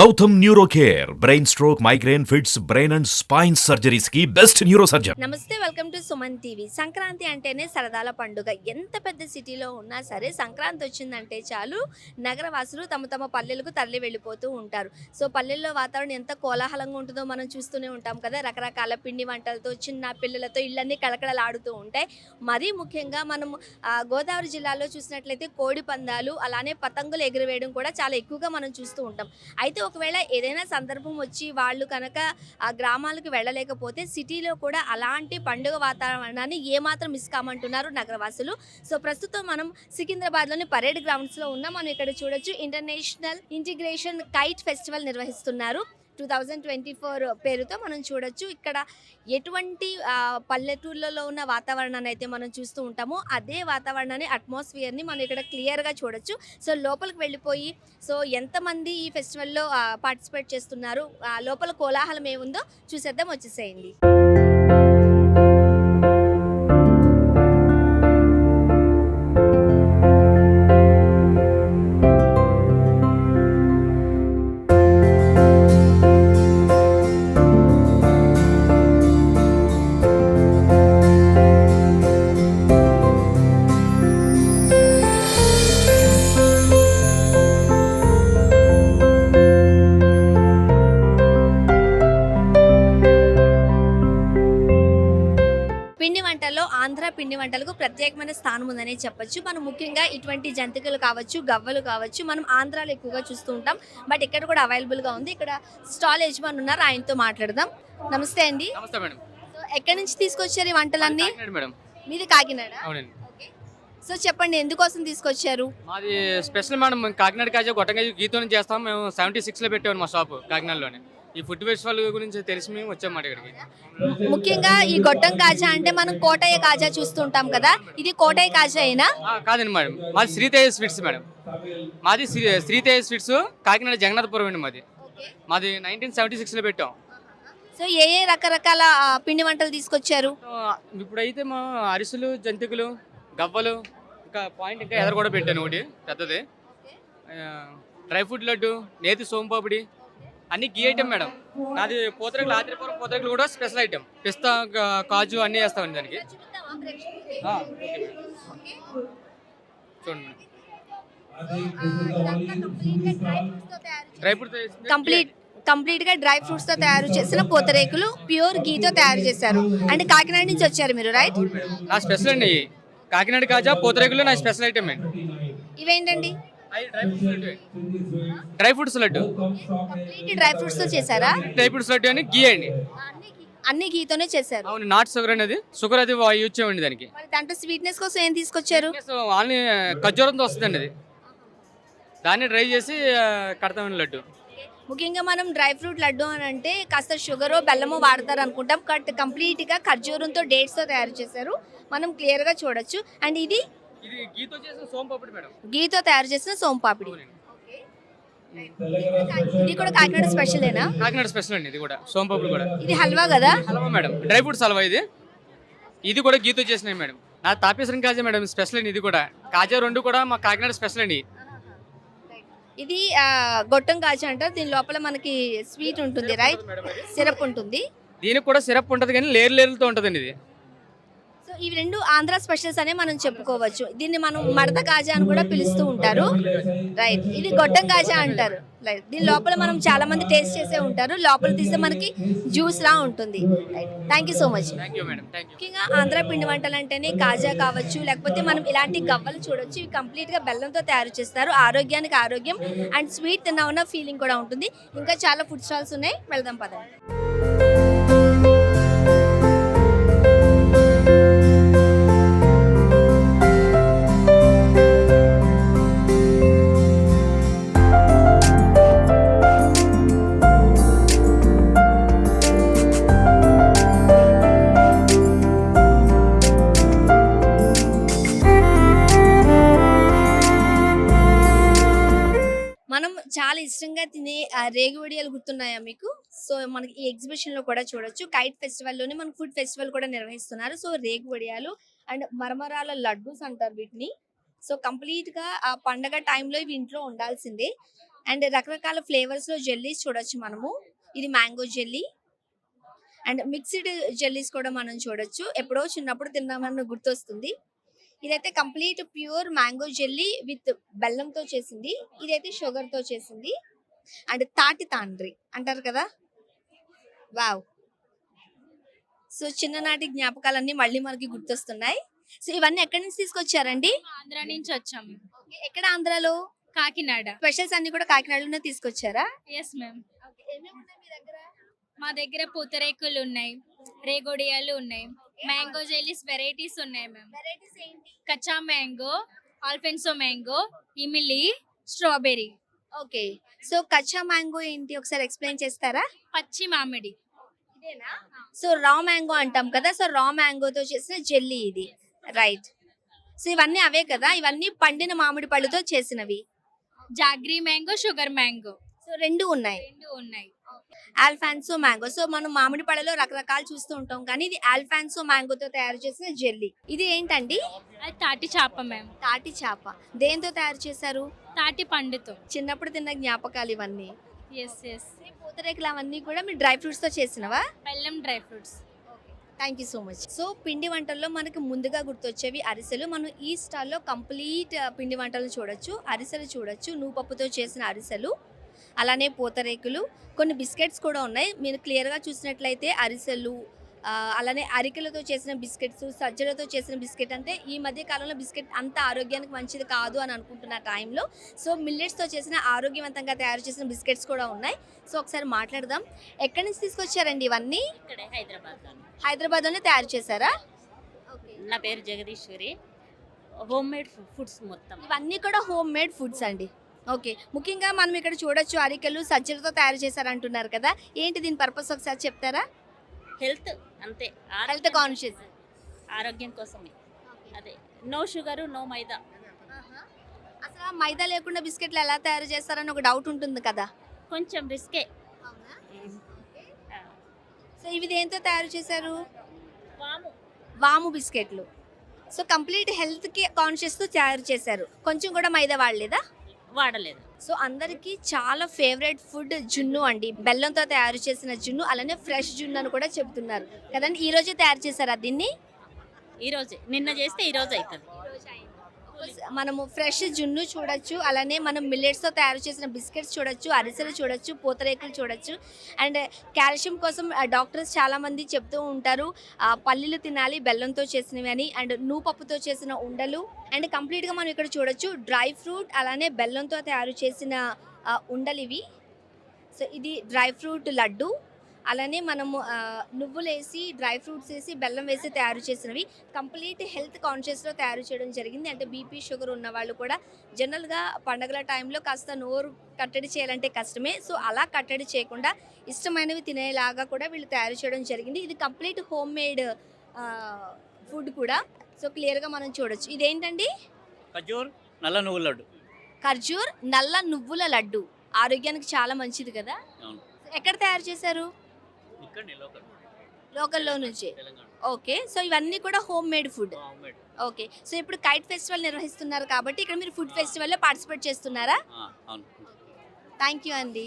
Gautam neuro care brain stroke migraine fits brain and spine సర్జరీస్కి best neuro surgeon నమస్తే welcome to Suman TV. Sankranti అంటేనే సరదాల పండుగ. ఎంత పెద్ద సిటీలో ఉన్నా సరే సంక్రాంతి వచ్చిందంటే చాలు నగరవాసులు తమ తమ పల్లెలకు తరలి వెళ్ళిపోతూ ఉంటారు. సో పల్లెల్లో వాతావరణం ఎంత కోలాహలంగా ఉంటుందో మనం చూస్తూనే ఉంటాం కదా. రకరకాల పిండి వంటలతో చిన్న పిల్లలతో ఇళ్ళన్నీ కళకళలాడుతూ ఉంటాయి. మరీ ముఖ్యంగా మనం గోదావరి జిల్లాలో చూసినట్లయితే కోడి పందాలు అలానే పతంగులు ఎగురవేయడం కూడా చాలా ఎక్కువగా మనం చూస్తూ ఉంటాం. అయితే ఒకవేళ ఏదైనా సందర్భం వచ్చి వాళ్ళు కనుక ఆ గ్రామాలకు వెళ్ళలేకపోతే సిటీలో కూడా అలాంటి పండుగ వాతావరణాన్ని ఏమాత్రం మిస్ కామంటున్నారు నగరవాసులు. సో ప్రస్తుతం మనం సికింద్రాబాద్లోని పరేడ్ గ్రౌండ్స్లో ఉన్న. మనం ఇక్కడ చూడొచ్చు ఇంటర్నేషనల్ ఇంటిగ్రేషన్ కైట్ ఫెస్టివల్ నిర్వహిస్తున్నారు. టూ థౌజండ్ ట్వంటీ ఫోర్ పేరుతో మనం చూడొచ్చు. ఇక్కడ ఎటువంటి పల్లెటూర్లలో ఉన్న వాతావరణాన్ని అయితే మనం చూస్తూ ఉంటామో అదే వాతావరణాన్ని అట్మాస్ఫియర్ని మనం ఇక్కడ క్లియర్గా చూడొచ్చు. సో లోపలికి వెళ్ళిపోయి సో ఎంతమంది ఈ ఫెస్టివల్లో పార్టిసిపేట్ చేస్తున్నారు? లోపల కోలాహలం ఏముందో చూసేద్దాం వచ్చేసేయండి. ఆంధ్ర పిండి వంటలకు ప్రత్యేకమైన స్థానం ఉందనే చెప్పొచ్చు. మనం ముఖ్యంగా ఇటువంటి జంతికలు కావచ్చు గవ్వలు కావచ్చు మనం ఆంధ్రాలో ఎక్కువగా చూస్తూ ఉంటాం. బట్ ఇక్కడ కూడా అవైలబుల్గా ఉంది. ఇక్కడ స్టాల్ యజమాని ఉన్నారు. ఆయనతో మాట్లాడదాం. నమస్తే అండి. నమస్తే మేడం. సో ఎక్కడి నుంచి తీసుకొచ్చారు ఈ వంటలన్నీ? మేడం. మీది కాకినాడ? అవునండి. సో చెప్పండి ఎందుకోసం తీసుకొచ్చారు? మాది స్పెషల్ మేడం కాకినాడ కాజా గొట్టంగాజు గీతోని చేస్తాం. మేము సెవెంటీ సిక్స్లో పెట్టాము మా షాప్ కాకినాడలోనే. ఈ ఫుడ్ ఫెస్టివల్ గురించి తెలిసి మేము వచ్చామాట ఇక్కడికి. ముఖ్యంగా ఈ గొట్టం కాజా అంటే మనం కోటయ్య కాజా చూస్తూ ఉంటాం కదా ఇది కోటయ్య కాజా అయినా కాదండి మేడం. మాది శ్రీతేజ స్వీట్స్ మేడం. మాది శ్రీ శ్రీతేజ స్వీట్స్ కాకినాడ జగన్నాథపురం అండి మాది. మాది నైన్టీన్ సెవెంటీ సిక్స్లో పెట్టాం. సో ఏ ఏ రకరకాల పిండి వంటలు తీసుకొచ్చారు? ఇప్పుడైతే మా అరిసెలు జంతికలు గవ్వలు ఇంకా పాయింట్ ఇంకా ఎదర కూడా పెట్టాను ఒకటి పెద్దది. డ్రై ఫ్రూట్ లడ్డు నేతి సోంపాపిడి అన్ని గీ ఐటమ్ మేడం. నాది పూతరేకులు ఆత్రిపురం పూతరేకులు కూడా స్పెషల్ ఐటమ్ పిస్తా కాజు అన్నీ వేస్తామండి దానికి. చూడండి డ్రై ఫ్రూట్ కంప్లీట్ కంప్లీట్గా డ్రై ఫ్రూట్స్తో తయారు చేసిన పూతరేకులు ప్యూర్ గీతో తయారు చేశారు. అంటే కాకినాడ నుంచి వచ్చారు మీరు రైట్ నా స్పెషల్ అండి. కాకినాడ కాజా పూతరేకులు నా స్పెషల్ ఐటమ్. అండి ఇవేంటండి? Dry fruits laddu dry fruits laddu. Complete dry ఫ్రూట్స్తో చేశారా? డ్రై ఫ్రూట్స్ లడ్డు అని గీ అండి. అన్ని గీతోనే చేశారు. అవును నాట్ షుగర్ అనేది షుగర్ అది యూజ్ చేయండి దానికి. మరి దాంట్లో స్వీట్నెస్ కోసం ఏం తీసుకొచ్చారు? సో ఆన్లీ ఖర్జూరంతో వస్తుందండి అది. దాన్ని డ్రై చేసి కడతామండి లడ్డు. ముఖ్యంగా మనం డ్రై ఫ్రూట్ లడ్డు అని అంటే కాస్త షుగరో బెల్లమో వాడతారు అనుకుంటాం బట్ కంప్లీట్గా ఖర్జూరంతో డేట్స్తో తయారు చేశారు. మనం క్లియర్గా చూడొచ్చు. అండ్ ఇది ఇది గీతో చేసిన సోంపాపిడి మేడం. గీతో తయారు చేసిన సోంపాపిడి. ఇది కూడా కాకినాడ స్పెషలేనా కాకినాడ స్పెషల్ అండి ఇది కూడా. సోంపాపిడి కూడా. ఇది హల్వా కదా? Halwa madam. Dry fruits halwa ఇది. ఇది కూడా గీతో చేసినాయి మేడం. నా తాపేశ్వరం కాజా మేడం స్పెషల్ అండి ఇది కూడా. కాజా రెండు కూడా మా కాకినాడ స్పెషల్ అండి. ఇది గొట్టం కాజా అంటారు. దీని లోపల మనకి స్వీట్ ఉంటుంది రైట్. సిరప్ ఉంటుంది. దీనికి కూడా సిరప్ ఉంటుంది కానీ లేరు లేరులతో ఉంటుందండి ఇది. ఇవి రెండు ఆంధ్ర స్పెషల్స్ అనే మనం చెప్పుకోవచ్చు. దీన్ని మనం మడత కాజా అని కూడా పిలుస్తూ ఉంటారు. రైట్ ఇది గొట్టం కాజా అంటారు. రైట్ దీని లోపల మనం చాలా మంది టేస్ట్ చేసే ఉంటారు. లోపల తీస్తే మనకి జ్యూస్ లా ఉంటుంది. Right thank you so much ముఖ్యంగా ఆంధ్ర పిండి వంటలు అంటేనే కాజా కావచ్చు లేకపోతే మనం ఇలాంటి గవ్వలు చూడొచ్చు. ఇవి కంప్లీట్గా బెల్లంతో తయారు చేస్తారు. ఆరోగ్యానికి ఆరోగ్యం అండ్ స్వీట్ తిన్నా ఉన్న ఫీలింగ్ కూడా ఉంటుంది. ఇంకా చాలా ఫుడ్ స్టాల్స్ ఉన్నాయి. వెళ్దాం పదండి. చాలా ఇష్టంగా తినే రేగువడియాలు రేగు వడియాలు గుర్తున్నాయా మీకు? సో మనకి ఈ ఎగ్జిబిషన్లో కూడా చూడొచ్చు. కైట్ ఫెస్టివల్లోనే మన ఫుడ్ ఫెస్టివల్ కూడా నిర్వహిస్తున్నారు. సో రేగు వడియాలు అండ్ మరమరాల లడ్డూస్ అంటారు వీటిని. సో కంప్లీట్గా ఆ పండగ టైంలో ఇవి ఇంట్లో ఉండాల్సిందే. అండ్ రకరకాల ఫ్లేవర్స్లో జెల్లీస్ చూడొచ్చు మనము. ఇది mango jelly. And mixed jellies కూడా మనం చూడొచ్చు. ఎప్పుడో చిన్నప్పుడు తిన్నామని గుర్తొస్తుంది. ఇదైతే complete pure mango jelly with బెల్లంతో చేసింది. ఇదైతే షుగర్తో చేసింది. అండ్ తాటి తాండ్రి అంటారు కదా? వావ్! సో చిన్ననాటి జ్ఞాపకాలన్నీ మళ్ళీ మనకి గుర్తొస్తున్నాయి. సో ఇవన్నీ ఎక్కడి నుంచి తీసుకొచ్చారండి? ఆంధ్ర నుంచి వచ్చాము ఎక్కడ ఆంధ్రాలో? కాకినాడ. స్పెషల్స్ అన్ని కూడా కాకినాడలోనే తీసుకొచ్చారా? ఎస్ మ్యామ్ మా దగ్గర పూతరేకులు ఉన్నాయి రేగోడియాలు ఉన్నాయి. మ్యాంగో జెల్లీస్ వెరైటీస్ ఉన్నాయి మ్యామ్ కచ్చా మ్యాంగో ఆల్ఫెన్సో మ్యాంగో ఇమిలి స్ట్రాబెర్రీ ఓకే. సో కచ్చా మ్యాంగో ఏంటి? ఒకసారి ఎక్స్ప్లెయిన్ చేస్తారా? పచ్చి మామిడి. సో రా మ్యాంగో అంటాం కదా సో రా మ్యాంగోతో చేసిన జెల్లీ ఇది. రైట్ సో ఇవన్నీ అవే కదా ఇవన్నీ పండిన మామిడి పళ్ళుతో చేసినవి. Jaggery mango sugar mango. So రెండు ఉన్నాయి. రెండు ఉన్నాయి. Alfonso mango. సో మనం మామిడి పళ్ళలో రకరకాలు చూస్తూ ఉంటాం. కానీ ఇది ఆల్ఫాన్సో మ్యాంగోతో తయారు చేసిన జెల్లీ. ఇది ఏంటండి? అది తాటి చేప మ్యామ్. తాటి చేప. దేంతో తయారు చేశారు? తాటి పండుతో. చిన్నప్పుడు తిన్న జ్ఞాపకాలు ఇవన్నీ. ఎస్ ఎస్ పూతరేకులు అవన్నీ కూడా మీరు డ్రై ఫ్రూట్స్తో చేసినవా? బెల్లం dry fruits. Thank you so much. So పిండి వంటల్లో మనకి ముందుగా గుర్తొచ్చేవి అరిసెలు. మనం ఈ స్టాల్లో కంప్లీట్ పిండి వంటలు చూడొచ్చు అరిసెలు చూడొచ్చు నూపప్పుతో చేసిన అరిసెలు. అలానే పూతరేకులు కొన్ని బిస్కెట్స్ కూడా ఉన్నాయి. మీరు క్లియర్గా చూసినట్లయితే అరిసెలు అలానే అరికెలతో చేసిన బిస్కెట్స్ సజ్జలతో చేసిన బిస్కెట్ అంటే ఈ మధ్య కాలంలో బిస్కెట్ అంత ఆరోగ్యానికి మంచిది కాదు అని అనుకుంటున్న టైంలో సో మిల్లెట్స్తో చేసిన ఆరోగ్యవంతంగా తయారు చేసిన బిస్కెట్స్ కూడా ఉన్నాయి. సో ఒకసారి మాట్లాడదాం. ఎక్కడి నుంచి తీసుకొచ్చారండి ఇవన్నీ? ఇక్కడే హైదరాబాద్ హైదరాబాద్లోనే తయారు చేశారా? నా పేరు జగదీశ్వరి. హోమ్ మేడ్ ఫుడ్స్ మొత్తం. ఇవన్నీ కూడా హోమ్ మేడ్ ఫుడ్స్ అండి. ఓకే. ముఖ్యంగా మనం ఇక్కడ చూడొచ్చు అరికెలు సజ్జలతో తయారు చేశారంటున్నారు కదా. ఏంటి దీని పర్పస్ ఒకసారి చెప్తారా? హెల్త్ అంతే. Health conscious. ఆరోగ్యం కోసమే. అదే. No sugar no maida. అసలు మైదా లేకుండా బిస్కెట్లు ఎలా తయారు చేస్తారని ఒక డౌట్ ఉంటుంది కదా. కొంచెం రిస్కే. సో ఇవి దేంతో తయారు చేశారు? వాము. వాము బిస్కెట్లు. సో కంప్లీట్ హెల్త్కి కాన్షియస్తో తయారు చేశారు. కొంచెం కూడా మైదా వాడలేదా? వాడలేదు. సో అందరికీ చాలా ఫేవరెట్ ఫుడ్ జున్ను అండి. బెల్లంతో తయారు చేసిన జున్ను అలానే ఫ్రెష్ జున్ను అని కూడా చెప్తున్నారు. కదండి? ఈ రోజే తయారు చేశారా దీన్ని? ఈ రోజే. నిన్న చేస్తే ఈ రోజు అవుతుంది మనము ఫ్రెష్ జున్ను చూడొచ్చు అలానే మనం మిల్లెట్స్తో తయారు చేసిన బిస్కెట్స్ చూడొచ్చు అరిసెలు చూడొచ్చు పూతరేకులు చూడొచ్చు. అండ్ కాల్షియం కోసం డాక్టర్స్ చాలామంది చెప్తూ ఉంటారు పల్లీలు తినాలి బెల్లంతో చేసినవి అని అండ్ నూపప్పుతో చేసిన ఉండలు. అండ్ కంప్లీట్గా మనం ఇక్కడ చూడొచ్చు డ్రై ఫ్రూట్ అలానే బెల్లంతో తయారు చేసిన ఉండలు ఇవి. సో ఇది డ్రై ఫ్రూట్ లడ్డు. అలానే మనము నువ్వులు వేసి డ్రై ఫ్రూట్స్ వేసి బెల్లం వేసి తయారు చేసినవి కంప్లీట్ హెల్త్ కాన్షియస్లో తయారు చేయడం జరిగింది. అంటే బీపీ షుగర్ ఉన్న వాళ్ళు కూడా జనరల్గా పండగల టైంలో కాస్త నోరు కట్టడి చేయాలంటే కష్టమే. సో అలా కట్టడి చేయకుండా ఇష్టమైనవి తినేలాగా కూడా వీళ్ళు తయారు చేయడం జరిగింది. ఇది కంప్లీట్ హోమ్ మేడ్ ఫుడ్ కూడా. సో క్లియర్గా మనం చూడొచ్చు. ఇదేంటండి? ఖజూర్ నల్ల నువ్వుల లడ్డు. ఖర్జూర్ నల్ల నువ్వుల లడ్డు. ఆరోగ్యానికి చాలా మంచిది కదా. ఎక్కడ తయారు చేశారు? లోకల్ లోకల్లో నుంచి. ఓకే. సో ఇవన్నీ కూడా home made food. Okay. So ఇప్పుడు కైట్ ఫెస్టివల్ నిర్వహిస్తున్నారు కాబట్టి ఇక్కడ మీరు ఫుడ్ ఫెస్టివల్లో పార్టిసిపేట్ చేస్తున్నారా? థ్యాంక్ యూ అండి.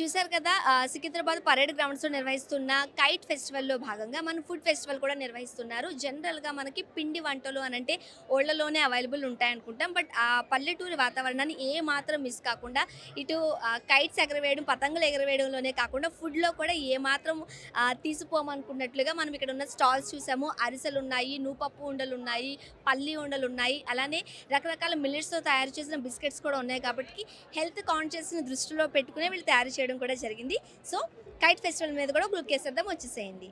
చూశారు కదా సికింద్రాబాద్ పరేడ్ గ్రౌండ్స్లో నిర్వహిస్తున్న కైట్ ఫెస్టివల్లో భాగంగా మనం ఫుడ్ ఫెస్టివల్ కూడా నిర్వహిస్తున్నారు. జనరల్గా మనకి పిండి వంటలు అని అంటే ఓళ్ళలోనే అవైలబుల్ ఉంటాయనుకుంటాం. బట్ ఆ పల్లెటూరి వాతావరణాన్ని ఏ మాత్రం మిస్ కాకుండా ఇటు కైట్స్ ఎగరవేయడం పతంగులు ఎగరవేయడంలోనే కాకుండా ఫుడ్లో కూడా ఏ మాత్రం తీసిపోమనుకున్నట్లుగా మనం ఇక్కడ ఉన్న స్టాల్స్ చూసాము. అరిసెలు ఉన్నాయి నూపప్పు ఉండలు ఉన్నాయి పల్లి ఉండలు ఉన్నాయి. అలానే రకరకాల మిల్లెట్స్తో తయారు చేసిన బిస్కెట్స్ కూడా ఉన్నాయి. కాబట్టి హెల్త్ కాన్షియస్ని దృష్టిలో పెట్టుకునే వీళ్ళు తయారు చేయడం కూడా జరిగింది. సో కైట్ ఫెస్టివల్ మీద కూడా గ్రూప్ కేసేద్దాం వచ్చేసేయండి.